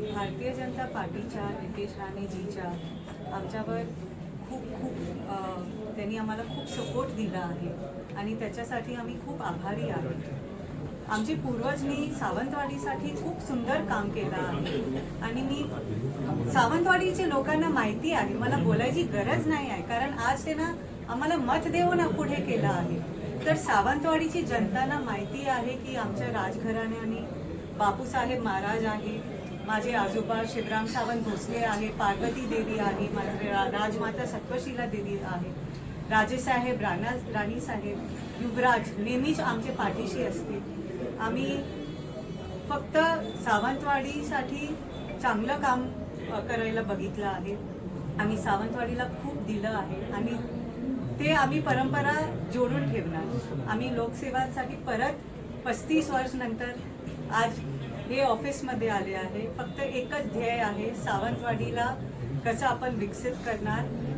भारतीय जनता पार्टीच्या नितेश राणेजीच्या आमच्यावर खूप खूप त्यांनी आम्हाला खूप सपोर्ट दिला आहे आणि त्याच्यासाठी आम्ही खूप आभारी आहोत. आमची पूर्वजनी सावंतवाडीसाठी खूप सुंदर काम केलं आहे. आणि मी सावंतवाडीच्या लोकांना माहिती आहे मला बोलायची गरज नाही आहे कारण आज ते ना आम्हाला मत देऊन पुढे केलं आहे. तर सावंतवाडीची जनतांना माहिती आहे की आमच्या राजघराण्याने बापूसाहेब महाराज आहे माझे आजोबा शिवराम सावंत भोसले आहे पार्वती देवी आहे माझे राजमाता सत्वशिला देवी आहे. राजेसाहेब राणा राणीसाहेब युवराज नेहमीच आमच्या पाठीशी असतील. आम्ही फक्त सावंतवाडीसाठी चांगलं काम करायला बघितलं आहे. आम्ही सावंतवाडीला खूप दिलं आहे आणि ते आम्ही परंपरा जोडून ठेवणार. आम्ही लोकसेवासाठी परत पस्तीस वर्ष नंतर आज हे ऑफिसमध्ये आले आहे. फक्त एकच ध्येय आहे सावंतवाडीला कसं आपण विकसित करणार?